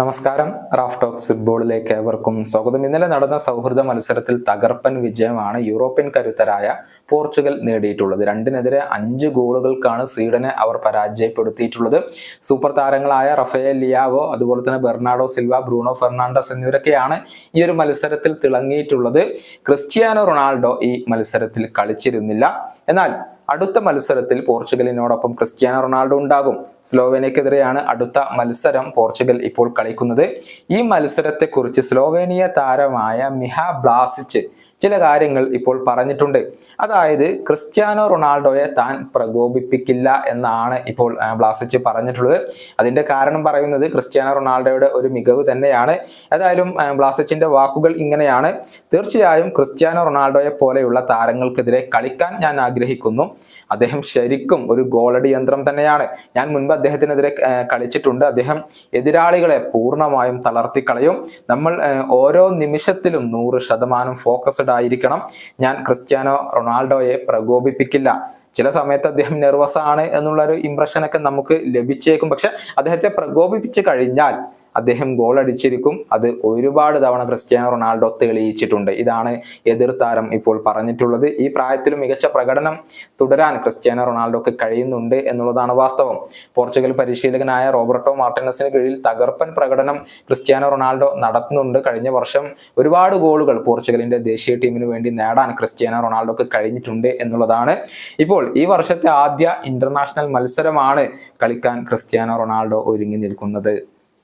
നമസ്കാരം. Raf talks ഫുട്ബോളിലേക്ക് ഏവർക്കും സ്വാഗതം. ഇന്നലെ നടന്ന സൗഹൃദ മത്സരത്തിൽ തകർപ്പൻ വിജയമാണ് യൂറോപ്യൻ കരുത്തരായ പോർച്ചുഗൽ നേടിയിട്ടുള്ളത്. രണ്ടിനെതിരെ അഞ്ച് ഗോളുകൾക്കാണ് സ്വീഡനെ അവർ പരാജയപ്പെടുത്തിയിട്ടുള്ളത്. സൂപ്പർ താരങ്ങളായ റഫേൽ ലിയാവോ അതുപോലെ തന്നെ ബെർണാഡോ സിൽവ ബ്രൂണോ ഫെർണാണ്ടസ് എന്നിവരൊക്കെയാണ് ഈ ഒരു മത്സരത്തിൽ തിളങ്ങിയിട്ടുള്ളത്. ക്രിസ്ത്യാനോ റൊണാൾഡോ ഈ മത്സരത്തിൽ കളിച്ചിരുന്നില്ല. എന്നാൽ അടുത്ത മത്സരത്തിൽ പോർച്ചുഗലിനോടൊപ്പം ക്രിസ്ത്യാനോ റൊണാൾഡോ ഉണ്ടാകും. സ്ലോവേനിയക്കെതിരെയാണ് അടുത്ത മത്സരം പോർച്ചുഗൽ ഇപ്പോൾ കളിക്കുന്നത്. ഈ മത്സരത്തെക്കുറിച്ച് സ്ലോവേനിയ താരമായ മിഹ ബ്ലാസിച്ച് ചില കാര്യങ്ങൾ ഇപ്പോൾ പറഞ്ഞിട്ടുണ്ട്. അതായത് ക്രിസ്ത്യാനോ റൊണാൾഡോയെ താൻ പ്രകോപിപ്പിക്കില്ല എന്നാണ് ഇപ്പോൾ ബ്ലാസിച്ച് പറഞ്ഞിട്ടുള്ളത്. അതിന്റെ കാരണം പറയുന്നത് ക്രിസ്ത്യാനോ റൊണാൾഡോയുടെ ഒരു മികവ് തന്നെയാണ്. ഏതായാലും ബ്ലാസിച്ചിന്റെ വാക്കുകൾ ഇങ്ങനെയാണ്. തീർച്ചയായും ക്രിസ്ത്യാനോ റൊണാൾഡോയെ പോലെയുള്ള താരങ്ങൾക്കെതിരെ കളിക്കാൻ ഞാൻ ആഗ്രഹിക്കുന്നു. അദ്ദേഹം ശരിക്കും ഒരു ഗോളടി യന്ത്രം തന്നെയാണ്. ഞാൻ മുൻപ് അദ്ദേഹത്തിനെതിരെ കളിച്ചിട്ടുണ്ട്. അദ്ദേഹം എതിരാളികളെ പൂർണമായും തളർത്തിക്കളയും. നമ്മൾ ഓരോ നിമിഷത്തിലും നൂറ് ശതമാനം ഫോക്കസ്ഡ് ആയിരിക്കണം. ഞാൻ ക്രിസ്ത്യാനോ റൊണാൾഡോയെ പ്രകോപിപ്പിക്കില്ല. ചില സമയത്ത് അദ്ദേഹം നെർവസ് ആണ് എന്നുള്ള ഒരു ഇംപ്രഷനൊക്കെ നമുക്ക് ലഭിച്ചേക്കും. പക്ഷെ അദ്ദേഹത്തെ പ്രകോപിപ്പിച്ച് കഴിഞ്ഞാൽ അദ്ദേഹം ഗോൾ അടിച്ചിരിക്കും. അത് ഒരുപാട് തവണ ക്രിസ്ത്യാനോ റൊണാൾഡോ തെളിയിച്ചിട്ടുണ്ട്. ഇതാണ് എതിർ താരം ഇപ്പോൾ പറഞ്ഞിട്ടുള്ളത്. ഈ പ്രായത്തിൽ മികച്ച പ്രകടനം തുടരാൻ ക്രിസ്ത്യാനോ റൊണാൾഡോക്ക് കഴിയുന്നുണ്ട് എന്നുള്ളതാണ് വാസ്തവം. പോർച്ചുഗൽ പരിശീലകനായ റോബർട്ടോ മാർട്ടിനസിന് കീഴിൽ തകർപ്പൻ പ്രകടനം ക്രിസ്ത്യാനോ റൊണാൾഡോ നടത്തുന്നുണ്ട്. കഴിഞ്ഞ വർഷം ഒരുപാട് ഗോളുകൾ പോർച്ചുഗലിന്റെ ദേശീയ ടീമിന് വേണ്ടി നേടാൻ ക്രിസ്ത്യാനോ റൊണാൾഡോക്ക് കഴിഞ്ഞിട്ടുണ്ട് എന്നുള്ളതാണ്. ഇപ്പോൾ ഈ വർഷത്തെ ആദ്യ ഇന്റർനാഷണൽ മത്സരമാണ് കളിക്കാൻ ക്രിസ്ത്യാനോ റൊണാൾഡോ ഒരുങ്ങി നിൽക്കുന്നത്.